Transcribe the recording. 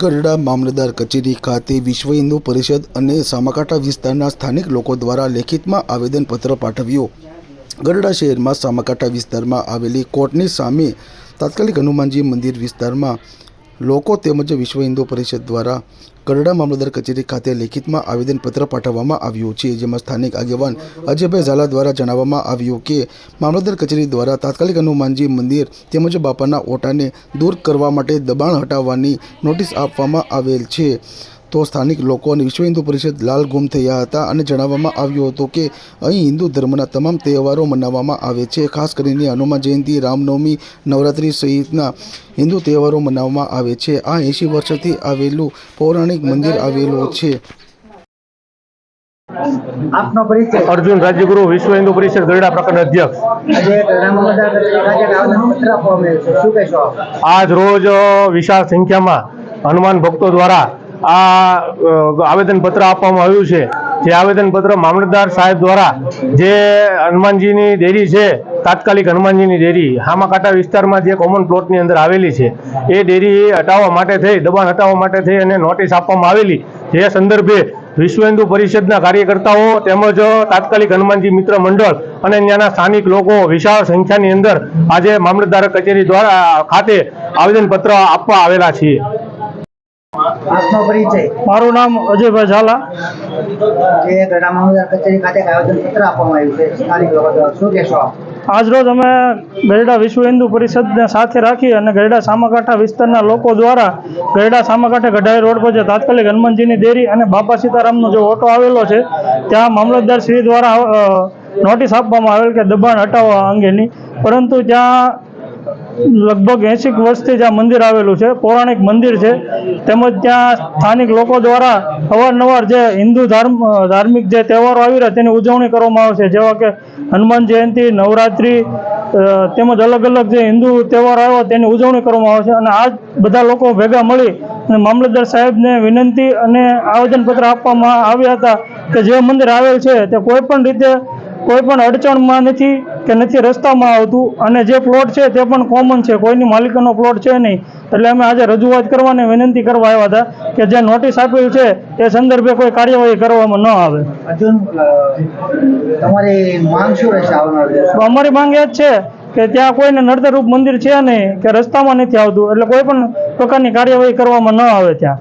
ગરડા મામલતદાર કચેરી ખાતે વિશ્વ હિન્દુ પરિષદ અને સામાકાંઠા વિસ્તારના સ્થાનિક લોકો દ્વારા લેખિતમાં આવેદનપત્ર પાઠવ્યું. ગરડા શહેરમાં સામાકાંઠા વિસ્તારમાં આવેલી કોર્ટની સામે તાત્કાલિક હનુમાનજી મંદિર વિસ્તારમાં લોકો તેમજ વિશ્વ હિન્દુ પરિષદ દ્વારા ગરડા મામલતદાર કચેરી ખાતે લેખિતમાં આવેદનપત્ર પાઠવવામાં આવ્યું છે, જેમાં સ્થાનિક આગેવાન અજયભાઈ ઝાલા દ્વારા જણાવવામાં આવ્યું કે, મામલતદાર કચેરી દ્વારા તાત્કાલિક હનુમાનજી મંદિર તેમજ બાપાના ઓટાને દૂર કરવા માટે દબાણ હટાવવાની નોટિસ આપવામાં આવેલ છે. તો સ્થાનિક લોકો અને વિશ્વ હિન્દુ પરિષદ લાલ ગુમ થયા હતા અને જણાવવામાં આવ્યું હતું કે અહીં હિન્દુ ધર્મના તમામ તહેવારો મનાવવામાં આવે છે. ખાસ કરીને હનુમાન જયંતિ રામનવમી નવરાત્રિ સહિતના હિન્દુ તહેવારો મનાવવામાં આવે છે. આ એંશી વર્ષથી આવેલું પૌરાણિક મંદિર આવેલું છે. આપનો પરિચય. અર્જુન રાજ્યગુરુ વિશ્વ હિન્દુ પરિષદ ગરડા પ્રખંડ અધ્યક્ષ? આજ રોજ વિશાળ સંખ્યામાં હનુમાન ભક્તો દ્વારા આ આવેદનપત્ર આપવામાં આવ્યું છે. જે આવેદનપત્ર મામલતદાર સાહેબ દ્વારા જે હનુમાનજીની ડેરી છે, તાત્કાલિક હનુમાનજીની ડેરી, હામાકાંઠા વિસ્તારમાં જે કોમન પ્લોટની અંદર આવેલી છે, એ ડેરી હટાવવા માટે થઈ, દબાણ હટાવવા માટે થઈ અને નોટિસ આપવામાં આવેલી. જે સંદર્ભે વિશ્વ હિન્દુ પરિષદના કાર્યકર્તાઓ તેમજ તાત્કાલિક હનુમાનજી મિત્ર મંડળ અને ત્યાંના સ્થાનિક લોકો વિશાળ સંખ્યાની અંદર આજે મામલતદાર કચેરી દ્વારા ખાતે આવેદનપત્ર આપવા આવેલા છીએ. આપનો પરિચય. મારું નામ અજયભાઈ ઝાલા. જે રામમદાર કચેરી ખાતે આયોજન પત્ર આપવામાં આવ્યું છે. સ્થાનિક લોકો દ્વારા. શું કહેશો? આજરોજ અમે ગરડા વિશ્વ હિન્દુ પરિષદને સાથે રાખી અને ગરડા સામાકાંઠા વિસ્તારના લોકો દ્વારા ગરડા સામાકાંઠા ગઢાઈ રોડ પર જે તાત્કાલિક હનુમાનજીની દેરી અને બાપા સીતારામનો જે ઓટો આવેલો છે ત્યાં મામલતદાર શ્રી દ્વારા નોટિસ આપવામાં આવેલ કે દબાણ હટાવવા અંગેની. પરંતુ ત્યાં લગભગ એંસીક વર્ષથી જ્યાં મંદિર આવેલું છે, પૌરાણિક મંદિર છે, તેમજ ત્યાં સ્થાનિક લોકો દ્વારા અવારનવાર જે હિન્દુ ધર્મ, ધાર્મિક જે તહેવારો આવી રહ્યા, તેની ઉજવણી કરવામાં આવે છે જેવા કે હનુમાન જયંતિ, નવરાત્રિ તેમજ અલગ અલગ જે હિન્દુ તહેવારો આવ્યો, તેની ઉજવણી કરવામાં આવે છે અને આ બધા લોકો ભેગા મળી અને મામલતદાર સાહેબને વિનંતી અને આવેદનપત્ર આપવામાં આવ્યા હતા કે જે મંદિર આવેલ છે, તે કોઈ પણ રીતે કોઈ પણ અડચણમાં નથી કે નથી રસ્તામાં આવતું અને જે પ્લોટ છે તે પણ કોમન છે. કોઈની માલિકનો પ્લોટ છે નહીં. એટલે અમે આજે રજૂઆત કરવા વિનંતી કરવા આવ્યા હતા કે જે નોટિસ આપેલ છે તે સંદર્ભે કોઈ કાર્યવાહી કરવામાં ન આવે. અમારી માંગ એ જ છે કે ત્યાં કોઈને નડતરરૂપ મંદિર છે નહીં કે રસ્તામાં નથી આવતું. એટલે કોઈ પણ પ્રકારની કાર્યવાહી કરવામાં ન આવે ત્યાં.